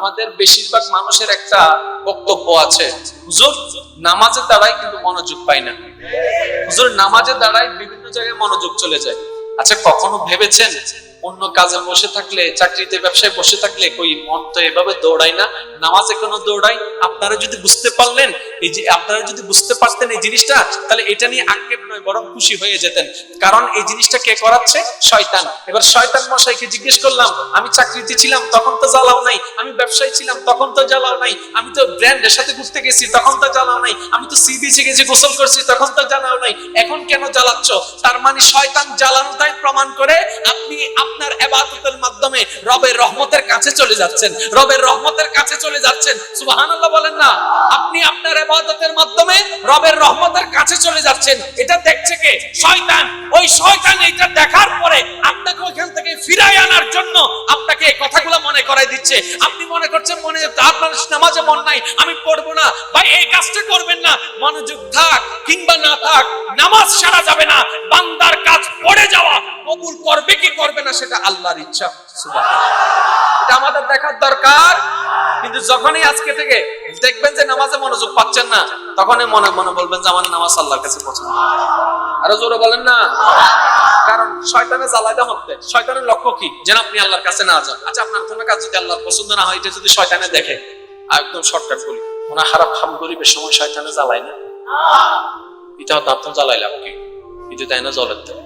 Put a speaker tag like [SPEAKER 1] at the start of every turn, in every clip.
[SPEAKER 1] আমাদের বেশিরভাগ মানুষের একটা বক্তব্য আছে, হুজুর নামাজের দ্বারাই কিন্তু মনোযোগ পাই না। হুজুর নামাজের দ্বারাই বিভিন্ন জায়গায় মনোযোগ চলে যায়। আচ্ছা কখনো ভেবেছেন অন্য কাজে বসে থাকলে, চাকরিতে ব্যবসায় বসে থাকলে কই মন তো এভাবে দৌড়ায় না, নামাজে কোনো দৌড়াই আপনারা যদি বুঝতে পারলেন, এই যে আপনারা যদি বুঝতে পারতেন এই জিনিসটা, তাহলে এটা নিয়ে আক্ষেপ নয়, বরং খুশি হয়ে যেতেন। কারণ এই জিনিসটা কে করাচ্ছে? শয়তান। এবার শয়তান মশাইকে জিজ্ঞেস করলাম, আমি চাকরিতে ছিলাম, তখন তো জ্বালাও নাই। আমি ব্যবসায়ী ছিলাম, তখন তো জ্বালাও নাই। আমি তো ব্র্যান্ডের সাথে ঘুরতে গেছি, তখন তো জ্বালাও নাই। আমি তো সি গেছি গোসল করছি, তখন তো জ্বালাও নাই। এখন কেন জ্বালাচ্ছ? তার মানে শয়তান জ্বালানোটাই প্রমাণ করে আপনি আপনার এবাদতের মাধ্যমে রবের রহমতের কাছে চলে যাচ্ছেন। রবের রহমতের কাছে চলে যাচ্ছেন। সুবহানাল্লাহ বলেন না। আপনি আপনার এবাদতের মাধ্যমে রবের রহমতের কাছে চলে যাচ্ছেন। এটা দেখছে কে? শয়তান। ওই শয়তান এটা দেখার পরে আপনাকে ওইখান থেকে ফিরাই আনার জন্য আপনাকে এই কথাগুলো মনে করাই দিচ্ছে। আপনি মনে করছেন, মনে আপনার নামাজে মন নাই, আমি পড়ব না। ভাই, এই কাজটা করবেন না। মনোযোগ থাক, কিংবা না থাক, নামাজ সারা যাবে না। বান্দার কাজ পড়ে যাওয়া। কবুল করবে কি করবে না সেটা আল্লাহর ইচ্ছা। এটা আমাদের দেখার দরকার। কিন্তু যখনই আজকে থেকে দেখবেন যে নামাজে মনোযোগ পাচ্ছেন না, তখনই মনে মনে বলবেন যে আমার নামাজ আল্লাহর কাছে পছন্দ। আরও জোরে বলেন না। কারণ শয়তানের জ্বালাইটা হচ্ছে শয়তানের লক্ষ্য কি? যেন আপনি আল্লাহর কাছে না যান। আচ্ছা আপনার কোনো কাজ যদি আল্লাহর পছন্দ না হয়, এটা যদি শয়তানে দেখে। একদম শর্টকাট বলি ওনা খারাপ খাম গরিবের সময় শয়তানে জ্বালায় না। এটা হয়তো আপনার জ্বালাইলাম কি? এটা তাই না জলের দেয়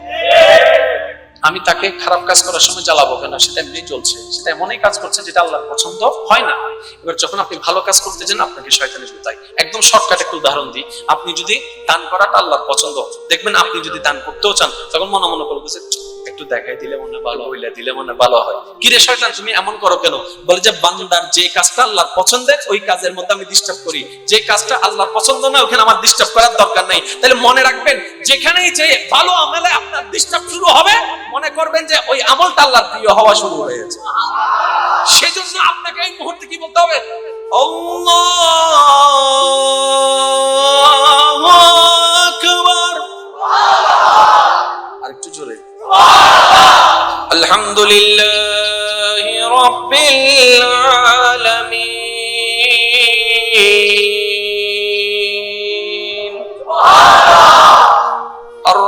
[SPEAKER 1] আমি তাকে খারাপ কাজ করার সময় জ্বালাবো কেন? সেটা এমনি চলছে। সেটা এমনই কাজ করছে যেটা আল্লাহর পছন্দ হয় না। এবার যখন আপনি ভালো কাজ করতে যান, আপনাকে শয়তানের জুতাই একদম শর্টকাট একটু উদাহরণ দিই। আপনি যদি দান করাটা আল্লাহর পছন্দ, দেখবেন আপনি যদি দান করতেও চান, তখন মনে মনে করব একটু দেখাই দিলে মনে ভালো হইলে, দিলে মনে ভালো হয়। কিরে শয়তান, তুমি এমন করো কেন? বলে যে বান্দার যে কাজটা আল্লাহর পছন্দের ওই কাজের মধ্যে আমি ডিস্টার্ব করি। যে কাজটা আল্লাহর পছন্দ না ওখানে আমার ডিস্টার্ব করার দরকার নাই। তাহলে মনে রাখবেন, যেখানেই যে ভালো আমলে আপনার ডিস্টার্ব শুরু হবে, মনে করবেন যে ওই আমলটা আল্লাহর প্রিয় হওয়া শুরু হয়েছে। সেজন্য আপনাকে এই মুহূর্তে কি বলতে হবে? আল্লাহু! আর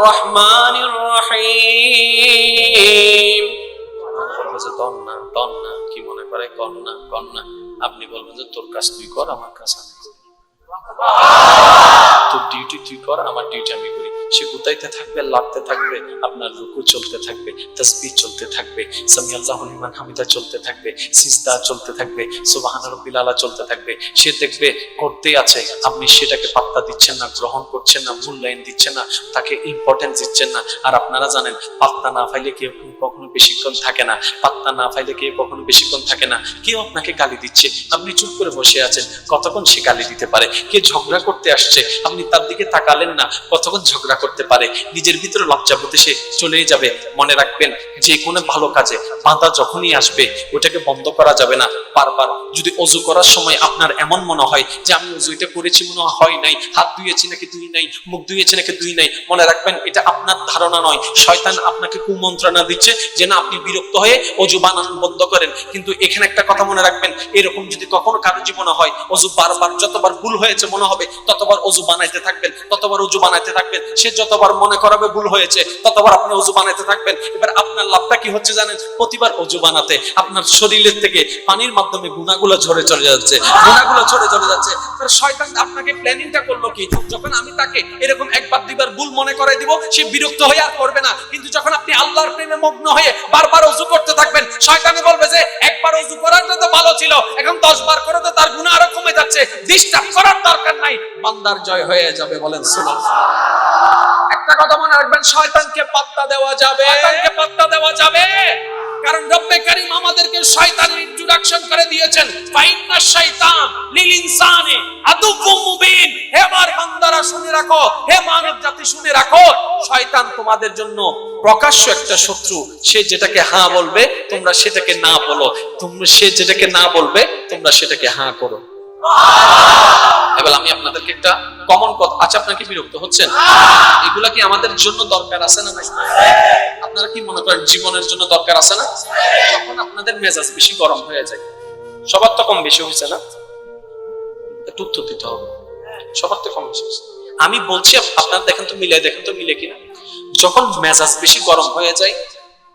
[SPEAKER 1] রহমানির রহিম বলছে কন্যা কন্যা কি মনে করে? কন্যা কন্যা। আপনি বলবেন যে তোর কাজ তুই কর আমার কাজ আমি তোর ডিউটি তুই কর আমার ডিউটি আমি করি। সে গুতাইতে থাকবে লাগতে থাকবে, আপনার রুকু চলতে থাকবে, তসবিহ চলতে থাকবে, সামি আল্লাহ লিমান হামিদা চলতে থাকবে, সিজদা চলতে থাকবে রাব্বিল আলা চলতে থাকবে। সে দেখবে করতে আছে, আপনি সেটাকে পাত্তা দিচ্ছেন না, গ্রহণ করছেন না, মূল্যায়ন দিচ্ছেন না, তাকে ইম্পর্টেন্স দিচ্ছেন না। আর আপনারা জানেন, পাত্তা না পাইলে কেউ কখনো বেশিক্ষণ থাকে না, পাত্তা না পাইলে কেউ কখনো বেশিক্ষণ থাকে না। কেউ আপনাকে গালি দিচ্ছে, আপনি চুপ করে বসে আছেন, কতক্ষণ সে গালি দিতে পারে? কে ঝগড়া করতে আসছে, আপনি তার দিকে তাকালেন না, কতক্ষণ ঝগড়া করতে পারে, নিজের ভিতরে লজ্জাবোধে সে চলেই যাবে। মনে রাখবেন, যে কোনো ভালো কাজে বাধা যখনই আসবে, ওটাকে বন্ধ করা যাবে না। বারবার যদি অজু করার সময় আপনার এমন মনে হয় যে, আমি অজু এটা করেছি মনে হয় নাই, হাত ধুয়েছি নাকি দুই নাই, মুখ ধুয়েছি নাকি দুই নাই। মনে রাখবেন, এটা আপনার ধারণা নয়। শয়তান আপনাকে কুমন্ত্রণা দিচ্ছে যে, না, আপনি বিরক্ত হয়ে অজু বানানো বন্ধ করেন। কিন্তু এখানে একটা কথা মনে রাখবেন, এরকম যদি কখনো কারও জীবনে হয়, অজু বারবার যতবার ভুল হয়েছে মনে হবে, ততবার অজু বানাইতে থাকবেন, ততবার অজু বানাইতে থাকবেন, সে যতবার মনে করাবে ভুল হয়েছে, ততবার আপনি অজু বানাইতে থাকবেন। এবার আপনার লাভটা কি হচ্ছে জানেন? প্রতিবার অজু বানাতে। আপনার শরীরের থেকে পানির মাধ্যমে গুণাগুলো ঝরে চলে যাচ্ছে, গুণাগুলো ঝরে চলে যাচ্ছে। তার শয়তান আপনাকে প্ল্যানিংটা করল কি? যখন আমি তাকে এরকম একবার ভুল মনে করাই দিব, সে বিরক্ত হয়ে আর করবে না। কিন্তু যখন আপনি আল্লাহর প্রেমে মগ্ন হয়ে বারবার অজু করতে থাকবেন, শয়তানে বলবে যে, একবার অজু করাটা তো ভালো ছিল, এখন দশ বার করে তো তার গুণা আরও কমে যাচ্ছে। ডিস্টার্ব করার দরকার নাই, বান্দার জয় হয়ে যাবে বলেন একটা কথা মনে রাখবেন, শয়তানকে পাত্তা দেওয়া যাবে। শয়তানকে পাত্তা দেওয়া যাবে। কারণ রব্বে কারীম আমাদেরকে শয়তানের ইন্ট্রোডাকশন করে দিয়েছেন। ফাইন্না শয়তান লিল ইনসানে আদুকুম মুবিন। হে আমার বান্দারা, শুনে রাখো। হে মানব জাতি, শুনে রাখো। শয়তান তোমাদের জন্য প্রকাশ্য একটা শত্রু। সে যেটাকে হ্যাঁ বলবে, তোমরা সেটাকে না বলো। তোমরা সে যেটাকে না বলবে, তোমরা সেটাকে হ্যাঁ করো। এবার আমি আপনাদেরকে একটা কমন কথা আচ্ছা আপনার বিরক্ত হচ্ছেন? এগুলা কি আমাদের জন্য দরকার আছে না আপনারা কি মনে করেন জীবনের জন্য দরকার আছে না? তখন আপনাদের মেজাজ বেশি গরম হয়ে যায়, সবার তো কম বেশি হয়েছে না? একটু উত্তর দিতে হবে। সবার তো কম বেশি হয়েছে। আমি বলছি, আপনারা দেখেন তো, মিলে দেখেন তো মিলে কিনা। যখন মেজাজ বেশি গরম হয়ে যায়,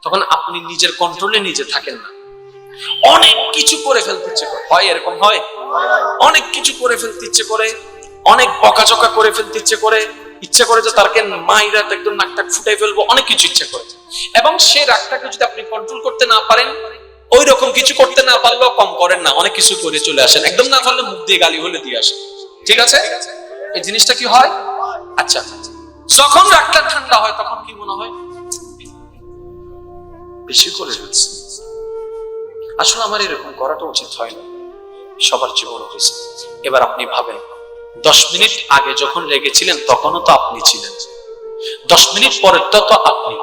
[SPEAKER 1] তখন আপনি নিজের কন্ট্রোলে নিজে থাকেন না। অনেক কিছু করে ফেলতে হয় এরকম হয়? অনেক কিছু করে ফেলতে ইচ্ছে করে, অনেক বকাঝকা করে ফেলতে ইচ্ছে করে ইচ্ছে করে যে তারকে মাইরা একদম নাকটাক ফুটাই ফেলব, অনেক কিছু ইচ্ছে করে। এবং সে রাগটাকে যদি আপনি কন্ট্রোল করতে না পারেন ওই রকম কিছু করতে না পারলেও কম করেন না, অনেক কিছু করে চলে আসেন। একদম না পারলে মুখ দিয়ে গালি হলে দিয়ে আসেন। ঠিক আছে? এই জিনিসটা কি হয়? আচ্ছা যখন রাগটা ঠান্ডা হয়, তখন কি মনে হয়? বেশি করে আসলে আমার এরকম করাটা উচিত হয় না। সবার জীবন হয়েছে। এবার আপনি ভাবেন, দশ মিনিট আগে যখন রেগেছিলেন তখনও তো আপনি ছিলেন। দশ মিনিট পরের তো আপনি।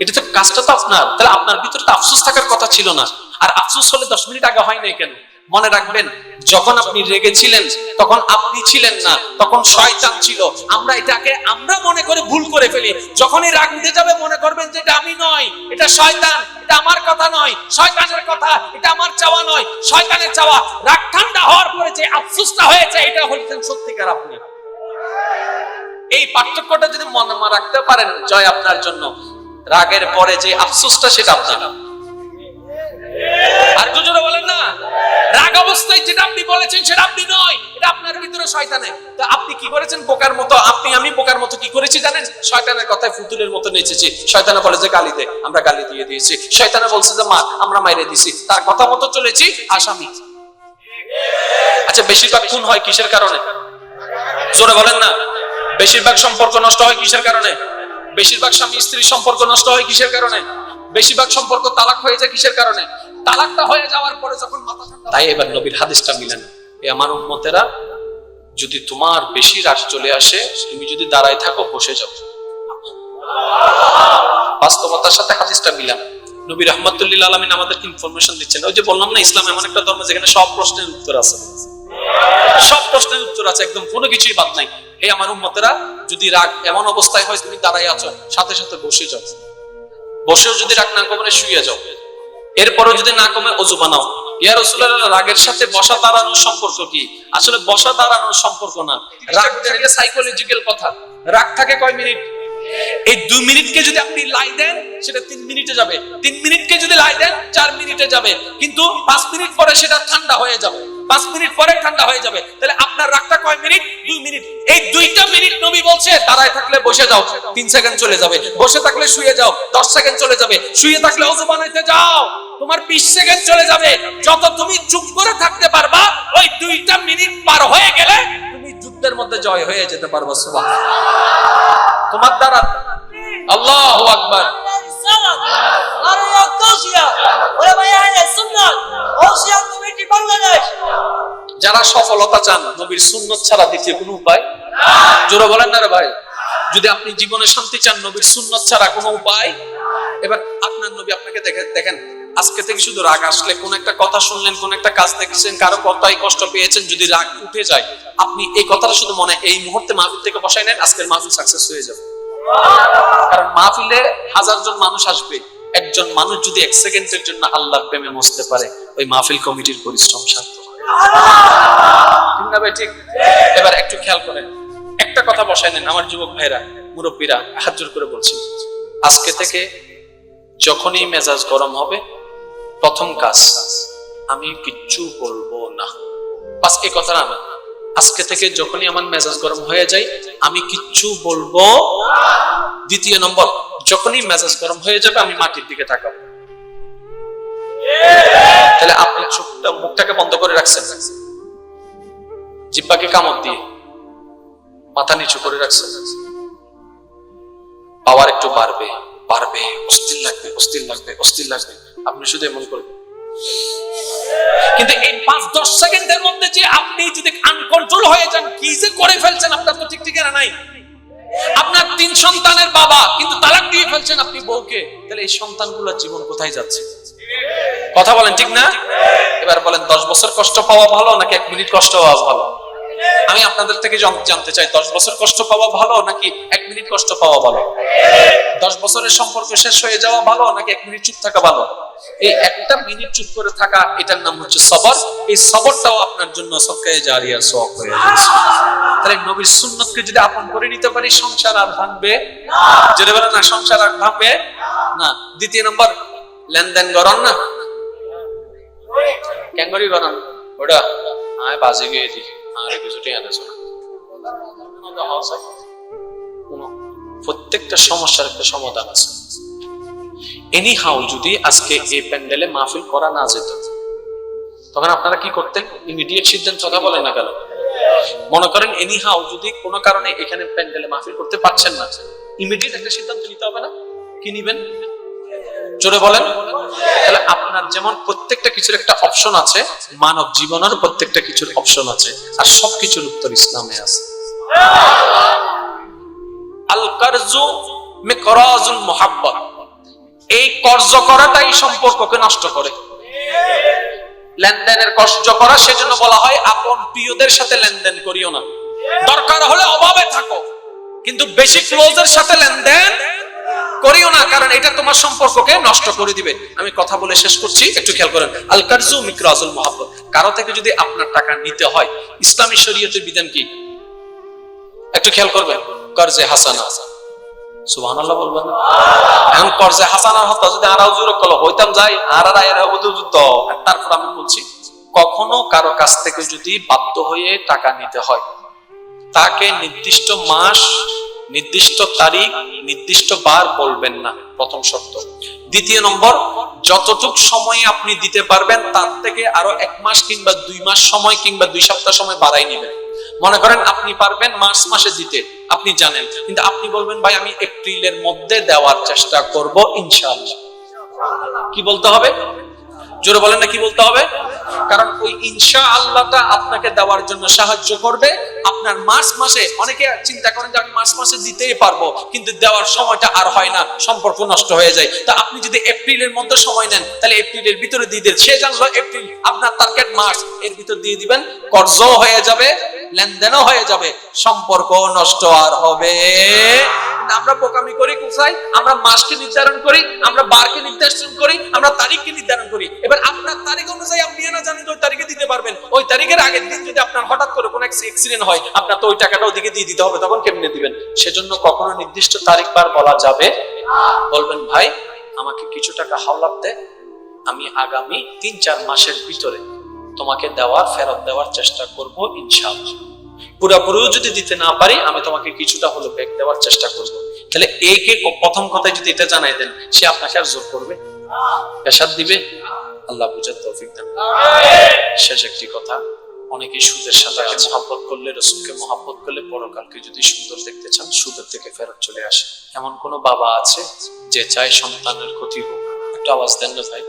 [SPEAKER 1] এটা তো কাজটা তো আপনার। তাহলে আপনার ভিতরে তো আফসোস থাকার কথা ছিল না। আর আফসোস হলে দশ মিনিট আগে হয় নাই কেন? মনে রাখবেন, যখন আপনি রেগেছিলেন, তখন আপনি ছিলেন না, তখন শয়তান ছিল। আমরা এটাকে, আমরা মনে করে ভুল করে ফেলি। যখনই রাগ উঠে যাবে, মনে করবেন যে এটা আমি নয়, এটা শয়তান, এটা আমার কথা নয়, শয়তানের কথা, এটা আমার চাওয়া নয়, শয়তানের চাওয়া। রাগ ঠান্ডা হওয়ার পরে যে আফসোসটা হয়েছে, এটা হলেন সত্যিকার আপনি। এই পার্থক্যটা যদি মনে রাখতে পারেন, জয় আপনার জন্য। রাগের পরে যে আফসোসটা, সেটা আপনার। আর দুজনে বলেন না। রাগ অবস্থায় যেটা আপনি বলেছেন সেটা আপনি নয়, এটা আপনার ভিতরে শয়তানে তো আপনি কি করেছেন? বোকার মতো, আপনি, আমি বোকার মতো কি করেছি জানেন? শয়তানের কথায় ফুতুলের মতো নেচেছি। শয়তানে বলে যে গালি দে আমরা গালি দিয়ে দিয়েছি। শয়তানে বলছে যে, মা, আমরা মাইরে দিছি। তার কথা মতো চলেছি, আসামি। আচ্ছা বেশিরভাগ খুন হয় কিসের কারণে? জোরে বলেন না। বেশিরভাগ সম্পর্ক নষ্ট হয় কিসের কারণে? বেশিরভাগ স্বামী স্ত্রীর সম্পর্ক নষ্ট হয় কিসের কারণে? বেশিরভাগ সম্পর্ক তালাক হয়ে যায় কিসের কারণে? তালাকটা হয়ে যাওয়ার পরে যখন তাই এবার নবীর হাদিসটা মিলেন। এ আমার উম্মতেরা, যদি তোমার বেশি রাগ চলে আসে, তুমি যদি দাঁড়ায় থাকো, বসে যাও। বাস্তবতার সাথে হাদিসটা মিলান। নবী রহমতুল্লিল আলমিন আমাদেরকে ইনফরমেশন দিচ্ছেন। ওই যে বললাম না, ইসলাম এমন একটা ধর্ম যেখানে সব প্রশ্নের উত্তর আছে। সব প্রশ্নের উত্তর আছে, একদম কোনো কিছুই বাদ নাই। এই আমার উম্মতেরা, যদি রাগ এমন অবস্থায় হয়, তুমি দাঁড়াই আছো, সাথে সাথে বসে যাও। বসেও যদি রাগ না কমে শুয়ে যাও। এরপরও যদি না কমে, অজু বানাও। ইয়া রাসূলুল্লাহ, রাগের সাথে বসা দাঁড়ানোর সম্পর্ক কি? আসলে বসা দাঁড়ানোর সম্পর্ক না। রাগ থেকে সাইকোলজিক্যাল কথা। রাগ থাকে কয় মিনিট? এই দুই মিনিটকে যদি আপনি লাই দেন, সেটা তিন মিনিটে যাবে। তিন মিনিটকে যদি লাই দেন, চার মিনিটে যাবে। কিন্তু পাঁচ মিনিট পরে সেটা ঠান্ডা হয়ে যাবে। পাঁচ মিনিট পরে ঠান্ডা হয়ে যাবে। তাহলে আপনার রাগটা কয় মিনিট? দুই মিনিট। এই দুইটা মিনিট নবী বলছে, দাঁড়ায় থাকলে বসে যাও, তিন সেকেন্ড চলে যাবে। বসে থাকলে শুয়ে যাও, দশ সেকেন্ড চলে যাবে। শুয়ে থাকলে অজু বানাইতে যাও, তোমার বিশ সেকেন্ড চলে যাবে। যত তুমি চুপ করে থাকতে পারবা, ওই দুইটা মিনিট পার হয়ে গেলে তুমি যুদ্ধের মধ্যে জয় হয়ে যেতে পারবা সুবাহ তোমার দ্বারা আল্লাহ আকবার। যারা সফলতা চান নবীর সুন্নত ছাড়া দ্বিতীয় কোনো উপায়? জোরে বলেন না রে ভাই। যদি আপনি জীবনে শান্তি চান নবীর সুন্নত ছাড়া কোনো উপায়? এবার আপনার নবী আপনাকে দেখে দেখেন আজকে থেকে শুধু রাগ আসলে কোন একটা কথা শুনলেন কোন একটা কাজ দেখছেন কারও কথাই কষ্ট পেয়েছেন যদি রাগ উঠে যায় আপনি এই কথাটা শুধু মনে এই মুহূর্তে মাহফিল থেকে বসাই নেন আজকের মাহফিল সাকসেস হয়ে যাবে। কারণ মাহফিলে হাজার জন মানুষ আসবে। একজন মানুষ যদি এক সেকেন্ডের জন্য আল্লাহর প্রেমে মসতে পারে, ওই মাহফিল কমিটির পরিশ্রম সার্থক ঠিক এবার একটু খেয়াল করেন। একটা কথা বসাই নেন আমার যুবক ভাইরা, মুরব্বীরা, হাত জোর করে বলছি। আজকে থেকে যখনই মেজাজ গরম হবে, প্রথম কাজ, আমি কিচ্ছু বলব না। এই কথা না। আজকে থেকে যখনই আমার মেজাজ গরম হয়ে যায়, আমি কিচ্ছু বলব দ্বিতীয় নম্বর, যখনই মেজাজ গরম হয়ে যাবে, আমি মাটির দিকে তাকাবো। তাহলে আপনি চোখটা, মুখটাকে বন্ধ করে রাখছেন। জিব্বাকে কামড় দিয়ে মাথা নিচু করে রাখছেন। পাওয়ার একটু বাড়বে বাড়বে, অস্থির লাগবে অস্থির লাগবে অস্থির লাগবে। আপনি শুধু এমন করবেন। কিন্তু এই পাঁচ, দশ সেকেন্ডের মধ্যে যে আপনি যদি আনকন্ট্রোল হয়ে যান, কি যে করে ফেলছেন আপনার তো ঠিক ঠিকানা নাই। আপনার তিন সন্তানের বাবা, কিন্তু তালাক দিয়ে ফেলছেন আপনি বউকে। তাহলে এই সন্তানগুলোর জীবন কোথায় যাচ্ছে? কথা বলেন ঠিক না? এবার বলেন, দশ বছর কষ্ট পাওয়া ভালো নাকি এক মিনিট কষ্ট পাওয়া ভালো? আমি আপনাদের থেকে জানতে চাই, দশ বছর কষ্ট পাওয়া ভালো নাকি এক মিনিট কষ্ট পাওয়া ভালো? দশ বছরের সম্পর্ক শেষ হয়ে যাওয়া ভালো নাকি এক মিনিট চুপ থাকা ভালো? এই একটা মিনিট চুপ করে থাকা, এটার নাম হচ্ছে সবর। এই সবরটাও আপনার জন্য জারিয়া সব হয়ে তাহলে নবীর সুন্নতকে যদি আপন করে নিতে পারি, সংসার আর ভাঙবে? যদি বলে না, সংসার আর ভাঙবে? না। দ্বিতীয় নম্বর, লেনদেন গরম না? গরম ওটা, আয় বাজে আর প্রত্যেকটা সমস্যার একটা সমাধান আছে। এনি হাউ যদি আজকে এই প্যান্ডেলে মাহফিল করা না যেত, তখন আপনারা কি করতেন? ইমিডিয়েট সিদ্ধান্ত কথা বলেন না কেন? মনে করেন এনি হাউ যদি কোনো কারণে এখানে প্যান্ডেলে মাহফিল করতে পারছেন না ইমিডিয়েট একটা সিদ্ধান্ত নিতে হবে না? কি নিবেন? জোরে বলেন। তাহলে আপনার যেমন প্রত্যেকটা কিছুর একটা অপশন আছে, মানব জীবনের প্রত্যেকটা কিছুর অপশন আছে, আর সবকিছুর উত্তর ইসলামে আছে। আল কারজু মিকরাজুল মুহাব্বত। এই কর্জ করাটাই সম্পর্ককে নষ্ট করে। লেনদেনের কষ্ট করা সেজন্য বলা হয়, আপন প্রিয়দের সাথে লেনদেন করিও না। দরকার হলে অভাবে থাকো, কিন্তু বেশি ক্লোজের সাথে লেনদেন করিও না, কারণ এটা তোমার সম্পর্ককে নষ্ট করে দিবে। আমি কথা বলে শেষ করছি, একটু খেয়াল করেন। আল কারজু মিকরাজুল মুহাব্বত। কারও থেকে যদি আপনার টাকা নিতে হয়, ইসলামী শরীয়তের বিধান কি? একটু খেয়াল করবেন। কর্জে হাসানা। সুবহানাল্লাহ বলবেন? এখন কর্জে হাসানার হত্যা যদি আরাও জোরে কল হইতাম যাই, আর আর তো যুদ্ধ। তারপর আমি বলছি, কখনো কারও কাছ থেকে যদি বাধ্য হয়ে টাকা নিতে হয়, তাকে নির্দিষ্ট মাস, নির্দিষ্ট তারিখ, নির্দিষ্ট বার বলবেন না, প্রথম শর্ত। দ্বিতীয় নম্বর, যতটুক সময় আপনি দিতে পারবেন, তার থেকে আরও এক মাস কিংবা দুই মাস সময় কিংবা দুই সপ্তাহ সময় বাড়াই নেবেন। মনে করেন আপনি পারবেন মার্চ মাসে দিতে। আপনি জানেন, কিন্তু আপনি বলবেন, ভাই, আমি এপ্রিলের মধ্যে দেওয়ার চেষ্টা করব ইনশাআল্লাহ। কি বলতে হবে? জোরে বলেন না কি বলতে হবে? কারণ ওই ইনশা আল্লাহটা আপনাকে দেওয়ার জন্য সাহায্য করবে। আপনার মার্চ মাসে, অনেকে চিন্তা করেন যে আমি মার্চ মাসে দিতেই পারব, কিন্তু দেওয়ার সময়টা আর হয় না, সম্পর্ক নষ্ট হয়ে যায়। তা আপনি যদি এপ্রিলের মধ্যে সময় নেন, তাহলে এপ্রিলের ভিতরে দিয়ে দেন। সে জানলো, এপ্রিল আপনার টার্গেট মার্চ। এর ভিতর দিয়ে দিবেন, কর্জ হয়ে যাবে। লেনদেনও হয়ে যাবে সম্পর্ক নষ্ট আর হবে। আমরা বোকামি করি কোথায় আমরা মাসকে নির্ধারণ করি, আমরা বারকে নির্ধারণ করি, আমরা তারিখকে নির্ধারণ করি। এবার আপনার তারিখ অনুযায়ী আপনি না জানেন ওই তারিখে দিতে পারবেন। ওই তারিখের আগের দিন যদি আপনার হঠাৎ করে কোনো অ্যাক্সিডেন্ট হয়, আপনার তো ওই টাকাটা ওদিকে দিয়ে দিতে হবে, তখন কেমনে দিবেন? সেজন্য কখনো নির্দিষ্ট তারিখ বার বলা যাবে বলবেন, ভাই, আমাকে কিছু টাকা হাওলাত দে, আমি আগামী তিন চার মাসের ভিতরে তোমাকে দেওয়ার ফেরত দেওয়ার চেষ্টা করব ইনশাআল্লাহ। পুরোপুরিও যদি দিতে না পারি আমি তোমাকে কিছুটা হলো ব্যাগ দেওয়ার চেষ্টা করব। তাহলে একে প্রথম কথায় যদি এটা জানাই দেন সে আপনাকে আর জোর করবে পেশাদ দিবে। আল্লাহ বুঝার তৌফিক দেন শেষ একটি কথা। অনেকে সুদের সাথে মহাব্বত করলে রসুলকে মহাব্বত করলে পরকালকে যদি সুন্দর দেখতে চান সুদের থেকে ফেরত চলে আসে। এমন কোন বাবা আছে যে চায় সন্তানের ক্ষতি হোক? একটু আওয়াজ দেন না ভাই।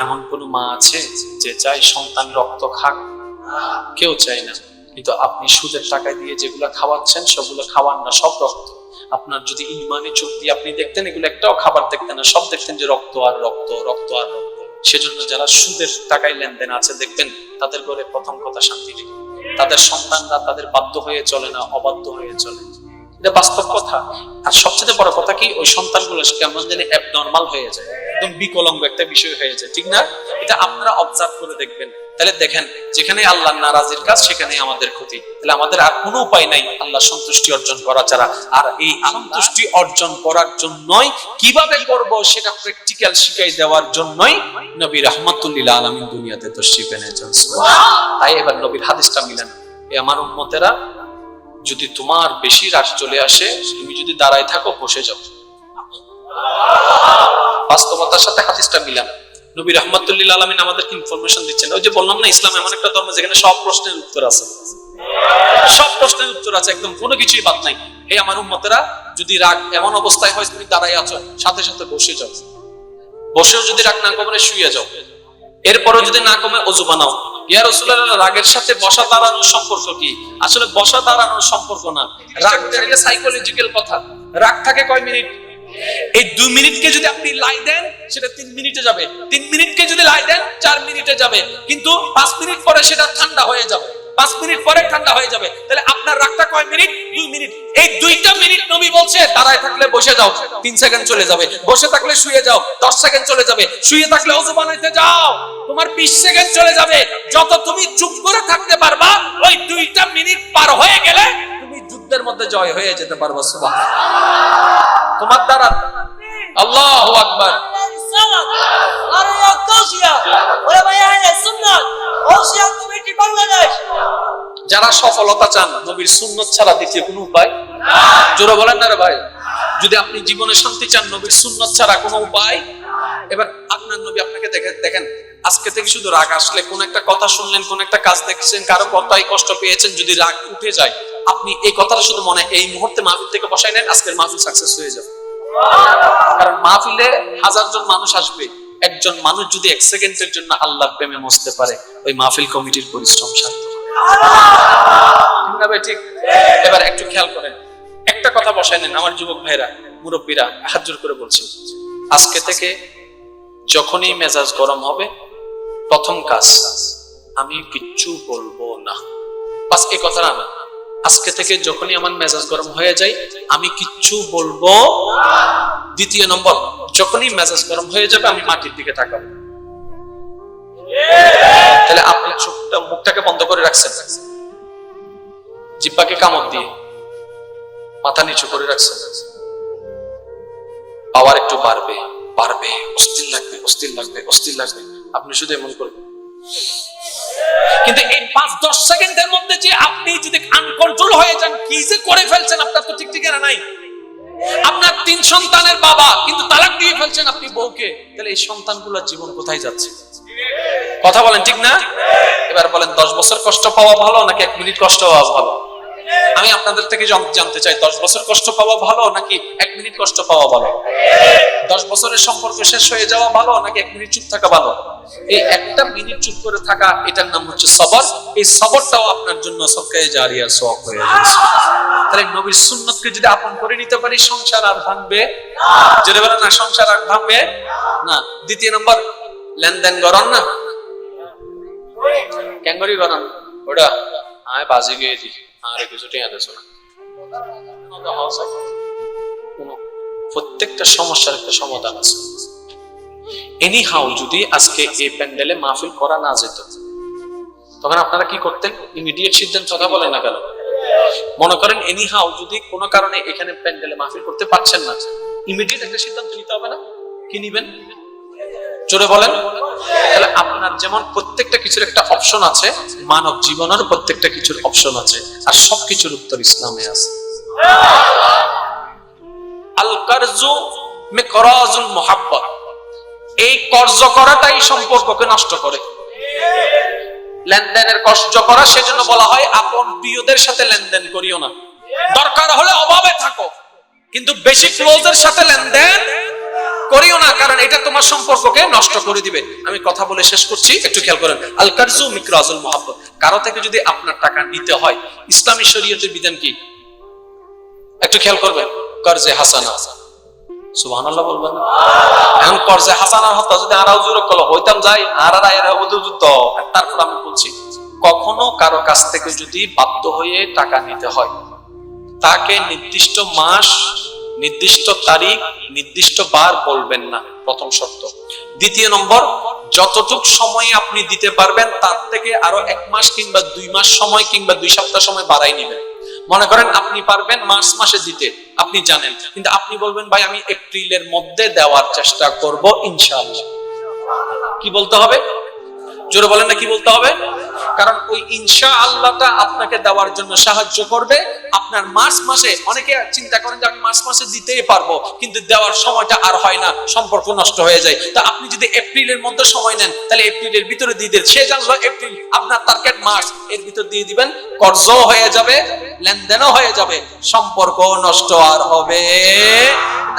[SPEAKER 1] এমন কোন মা আছে যে চায় সন্তান রক্ত খাক? কেউ চায় না। কিন্তু আপনি সুদের টাকা দিয়ে যেগুলো খাওয়াচ্ছেন, সবগুলো খাওয়ান না, সব রক্ত। আপনার যদি ইমানি চোখ দিয়ে আপনি দেখতেন, এগুলো একটাও খাবার দেখতেন না, সব দেখতেন যে রক্ত আর রক্ত রক্ত আর রক্ত। সেজন্য যারা সুদের টাকায় লেনদেন আছে, দেখবেন তাদের ঘরে প্রথম কথা শান্তি নেই। তাদের সন্তানরা তাদের বাধ্য হয়ে চলে না, অবাধ্য হয়ে চলে। এটা বাস্তব কথা। আর সবচেয়ে বড় কথা কি, ওই সন্তানগুলো কেমন জানি অ্যাবনর্মাল হয়ে যায়। একদম বিকলঙ্গ একটা বিষয় হয়ে যায়, ঠিক না? এটা আপনারা অবজার্ভ করে দেখবেন। তাহলে দেখেন যেখানে আল্লাহ নারাজির কাজ সেখানে আমাদের ক্ষতি। তাহলে আমাদের আর কোনো উপায় নাই আল্লাহ সন্তুষ্টি অর্জন করা ছাড়া। আর এই সন্তুষ্টি অর্জন করার জন্যই কীভাবে করব সেটা প্র্যাকটিক্যাল শিখাই দেওয়ার জন্যই নবী রহমতুল্লিল আলমিন দুনিয়াতে তশরিফ এনেছেন। তাই এবার নবীর হাদিসটা মিলেন। এ আমার উম্মতেরা, যদি তোমার বেশি রাত চলে আসে, তুমি যদি দাঁড়ায় থাকো, বসে যাও। বাস্তবতার সাথে হাদিসটা মিলান। নবী রহমতুল্লিল আলমিন আমাদেরকে ইনফরমেশন দিচ্ছেন। ওই যে বললাম না, ইসলাম এমন একটা ধর্ম যেখানে সব প্রশ্নের উত্তর আছে। সব প্রশ্নের উত্তর আছে, একদম কোনো কিছুই বাদ নাই। এই আমার উম্মতেরা, যদি রাগ এমন অবস্থায় হয়, তুমি দাঁড়াই আছো, সাথে সাথে বসে যাও। বসেও যদি রাগ না কমে, শুয়ে যাও। এরপরও যদি না কমে, অজু বানাও। ইয়া রসুল্লাহ রাগের সাথে বসা দাঁড়ানোর সম্পর্ক কি? আসলে বসা দাঁড়ানোর সম্পর্ক না। রাগ সাইকোলজিক্যাল কথা। রাগ থাকে কয় মিনিট? এই দুই মিনিটকে যদি আপনি লাই দেন, সেটা তিন মিনিটে যাবে। তিন মিনিটকে যদি লাই দেন, চার মিনিটে যাবে। কিন্তু পাঁচ মিনিট পরে সেটা ঠান্ডা হয়ে যাবে। পাঁচ মিনিট পরে ঠান্ডা হয়ে যাবে। তাহলে আপনার রাগটা কয় মিনিট? দুই মিনিট। এই দুইটা মিনিট নবী বলছে, দাঁড়ায় থাকলে বসে যাও। তিন সেকেন্ড চলে যাবে। বসে থাকলে শুয়ে যাও। দশ সেকেন্ড চলে যাবে। শুয়ে থাকলে অজু বানাইতে যাও। তোমার বিশ সেকেন্ড চলে যাবে। যত তুমি চুপ করে থাকতে পারবা, ওই দুইটা মিনিট পার হয়ে গেলে তুমি যুদ্ধের মধ্যে জয় হয়ে যেতে পারবা। সুবাহ তোমার দ্বারা। আল্লাহ আকবার। যারা সফলতা চান, নবীর সুন্নত ছাড়া দ্বিতীয় কোনো উপায়? জোরে বলেন না রে ভাই। যদি আপনি জীবনে শান্তি চান, নবীর সুন্নত ছাড়া কোনো উপায়? এবার আপনার নবী আপনাকে দেখে দেখেন, আজকে থেকে শুধু রাগ আসলে কোন একটা কথা শুনলেন, কোন একটা কাজ দেখছেন, কারও কথাই কষ্ট পেয়েছেন, যদি রাগ উঠে যায় আপনি এই কথাটা শুধু মনে এই মুহূর্তে মাহফিল থেকে বসাই নেন, আজকের মাহফিল সাকসেস হয়ে যাবে। কারণ মাহফিলে হাজার জন মানুষ আসবে, একজন মানুষ যদি এক সেকেন্ডের জন্য আল্লাহর প্রেমে মসতে পারে, ওই মাহফিল কমিটির পরিশ্রম ভাই, ঠিক? এবার একটু খেয়াল করেন। একটা কথা বসাই নেন আমার যুবক ভাইরা, মুরব্বীরা, হাত জোর করে বলছি। আজকে থেকে যখনই মেজাজ গরম হবে, প্রথম কাজ, আমি কিচ্ছু বলব না। বাস এই কথা না। আজকে থেকে যখনই আমার মেজাজ গরম হয়ে যায়, আমি কিচ্ছু বলব দ্বিতীয় নম্বর, যখনই মেজাজ গরম হয়ে যাবে, আমি মাটির দিকে তাকাবো। তাহলে আপনি চোখটা, মুখটাকে বন্ধ করে রাখছেন। জিব্বাকে কামড় দিয়ে মাথা নিচু করে রাখছেন। পাওয়ার একটু বাড়বে বাড়বে, অস্থির লাগবে অস্থির লাগবে অস্থির লাগবে। আপনি শুধু এমন করবেন কিন্তু এই পাঁচ, দশ সেকেন্ডের মধ্যে যে আপনি যদি আনকন্ট্রোল হয়ে যান, কি যে করে ফেলছেন আপনার তো ঠিক নাই। আপনার তিন সন্তানের বাবা, কিন্তু তালাক দিয়ে ফেলছেন আপনি বউকে। তাহলে এই সন্তানগুলোর জীবন কোথায় যাচ্ছে? কথা বলেন ঠিক না? এবার বলেন, দশ বছর কষ্ট পাওয়া ভালো নাকি এক মিনিট কষ্ট পাওয়া ভালো? আমি আপনাদের থেকে জানতে চাই, দশ বছর কষ্ট পাওয়া ভালো নাকি এক মিনিট কষ্ট পাওয়া ভালো? দশ বছরের সম্পর্ক শেষ হয়ে যাওয়া ভালো নাকি এক মিনিট চুপ থাকা ভালো? এই একটা মিনিট চুপ করে থাকা, এটার নাম হচ্ছে সবর। এই সবরটাও আপনার জন্য সবকে জারিয়া সব হয়ে যাচ্ছে। তাহলে নবীর সুন্নতকে যদি আপন করে নিতে পারি, সংসার আর ভাঙবে? যদি বলেন না, সংসার আর ভাঙবে? না। দ্বিতীয় নম্বর, লেনদেন গরম না? ক্যাঙ্গরি গরম। ওটা আয় বাজে গিয়ে দি আর কিছু কোনো, প্রত্যেকটা সমস্যার একটা সমাধান আছে। এনি হাউ যদি আজকে এই প্যান্ডেলে মাহফিল করা না যেত, তখন আপনারা কি করতেন? ইমিডিয়েট সিদ্ধান্ত কথা বলেন না কেন? মনে করেন এনি হাউ যদি কোনো কারণে এখানে প্যান্ডেলে মাহফিল করতে পারছেন না ইমিডিয়েট একটা সিদ্ধান্ত নিতে হবে না? কি নিবেন? জোরে বলেন। তাহলে আপনার যেমন প্রত্যেকটা কিছুর একটা অপশন আছে, মানব জীবনের প্রত্যেকটা কিছুর অপশন আছে, আর সবকিছুর উত্তর ইসলামে আছে। আল কারজু মিকরাজুল মুহাব্বত। এই কর্জ করাটাই সম্পর্ককে নষ্ট করে। লেনদেনের কষ্ট করা সেজন্য বলা হয়, আপন প্রিয়দের সাথে লেনদেন করিও না। দরকার হলে অভাবে থাকো, কিন্তু বেশি ক্লোজের সাথে লেনদেন করিও না, কারণ এটা তোমার সম্পর্ককে নষ্ট করে দিবে। আমি কথা বলে শেষ করছি, একটু খেয়াল করেন। আল কারজু মিকরাজুল মুহাব্বত। কারও থেকে যদি আপনার টাকা নিতে হয়, ইসলামী শরীয়তের বিধান কি? একটু খেয়াল করবেন। কর্জে হাসানা। সুবহানাল্লাহ বলবেন? এখন কর্জে হাসানার হত্যা যদি আরাও জোরে কল হইতাম যাই, আর আর হব যুদ্ধ। তারপর আমি বলছি, কখনো কারও কাছ থেকে যদি বাধ্য হয়ে টাকা নিতে হয়, তাকে নির্দিষ্ট মাস নির্দিষ্ট তারিখ, নির্দিষ্ট বার বলবেন না, প্রথম শর্ত। দ্বিতীয় নম্বর, যতটুক সময় আপনি দিতে পারবেন, তার থেকে আরও এক মাস কিংবা দুই মাস সময় কিংবা দুই সপ্তাহ সময় বাড়াই নেবেন। মনে করেন আপনি পারবেন মার্চ মাসে দিতে, আপনি জানেন। কিন্তু আপনি বলবেন, ভাই, আমি এপ্রিলের মধ্যে দেওয়ার চেষ্টা করব ইনশাআল্লাহ। কি বলতে হবে? জোরে বলেন না কি বলতে হবে? কারণ ওই ইনশা আল্লাহটা আপনাকে দেওয়ার জন্য সাহায্য করবে। আপনার মার্চ মাসে, অনেকে চিন্তা করেন যে আমি মার্চ মাসে দিতেই পারব, কিন্তু দেওয়ার সময়টা আর হয় না, সম্পর্ক নষ্ট হয়ে যায়। তা আপনি যদি এপ্রিলের মধ্যে সময় নেন, তাহলে এপ্রিলের ভিতরে দিয়ে দেন। সে জানলো এপ্রিল, আপনার টার্গেট মার্চ, এর ভিতর দিয়ে দিবেন কর্জ হয়ে যাবে, লেনদেনও হয়ে যাবে সম্পর্ক নষ্ট আর হবে।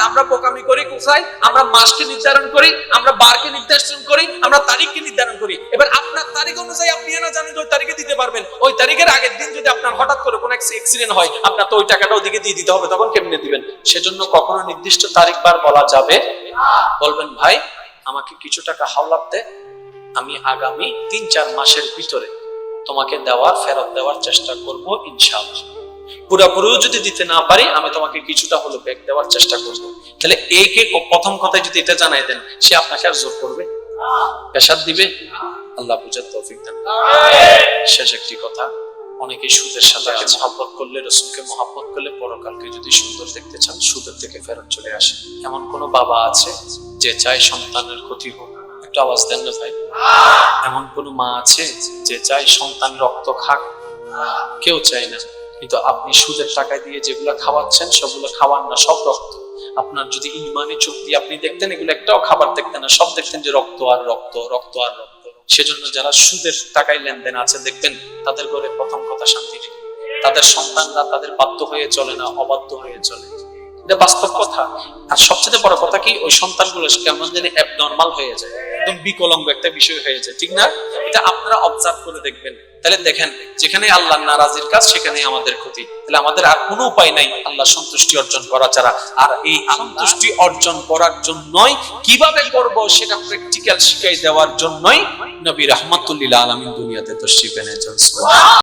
[SPEAKER 1] আমরা বোকামি করি কোথায় আমরা মাসকে নির্ধারণ করি, আমরা বারকে নির্ধারণ করি, আমরা তারিখকে নির্ধারণ করি। এবার আপনার তারিখ অনুযায়ী আপনি না জানেন ওই তারিখে দিতে পারবেন। ওই তারিখের আগের দিন যদি আপনার হঠাৎ করে কোনো অ্যাক্সিডেন্ট হয়, আপনার তো ওই টাকাটা ওদিকে দিয়ে দিতে হবে, তখন কেমনে দিবেন? সেজন্য কখনো নির্দিষ্ট তারিখ বার বলা যাবে বলবেন, ভাই, আমাকে কিছু টাকা হাওলাত দে। আমি আগামী তিন চার মাসের ভিতরে তোমাকে দেওয়ার, ফেরত দেওয়ার চেষ্টা করব ইনশাআল্লাহ। পুরোপুরিও যদি দিতে না পারি আমি তোমাকে কিছুটা হলো ব্যাগ দেওয়ার চেষ্টা করব। তাহলে একে ও প্রথম কথায় যদি এটা জানাই দেন সে আপনাকে আর জোর করবে? পেশাদ দিবে? আল্লাহ বুঝার তৌফিক দেন শেষ একটি কথা অনেকে সুদের সাথে মহাব্বত করলে রসুলকে মহাব্বত করলে পরকালকে যদি সুন্দর দেখতে চান সুদের থেকে ফেরত চলে আসে এমন কোন বাবা আছে যে চায় সন্তানের ক্ষতি হোক? একটু আওয়াজ দেন না ভাই। এমন কোন মা আছে যে চায় সন্তান রক্ত খাক? কেউ চায় না। কিন্তু আপনি সুদের টাকায় দিয়ে যেগুলো খাওয়াচ্ছেন সবগুলো খাওয়ান না, সব রক্ত। আপনার যদি ইমানে দিয়ে আপনি দেখতেন, এগুলো একটাও খাবার দেখতেন না, সব দেখতেন যে রক্ত আর রক্ত রক্ত আর রক্ত। সেজন্য যারা সুদের টাকায় লেনদেন আছে, দেখবেন তাদের ঘরে প্রথম কথা শান্তি তাদের সন্তানরা তাদের বাধ্য হয়ে চলে না, অবাধ্য হয়ে চলে। এটা বাস্তব কথা। আর সবচেয়ে বড় কথা কি, ওই সন্তানগুলো কেমন যেন অ্যাবনর্মাল হয়ে যায়। একদম বিকলঙ্গ একটা বিষয় হয়ে যায়, ঠিক না? এটা আপনারা অবজার্ভ করে দেখবেন। তাহলে দেখেন, যেখানে আল্লাহ নারাজির কাজ, সেখানে আমাদের ক্ষতি। তাহলে আমাদের আর কোনো উপায় নাই আল্লাহ সন্তুষ্টি অর্জন করা ছাড়া। আর এই সন্তুষ্টি অর্জন করার জন্যই কীভাবে করব সেটা প্র্যাকটিক্যাল শিখাই দেওয়ার জন্যই নবী রহমাতুল্লিল আলমিন দুনিয়াতে তো এনেছেন। সুবহানাল্লাহ।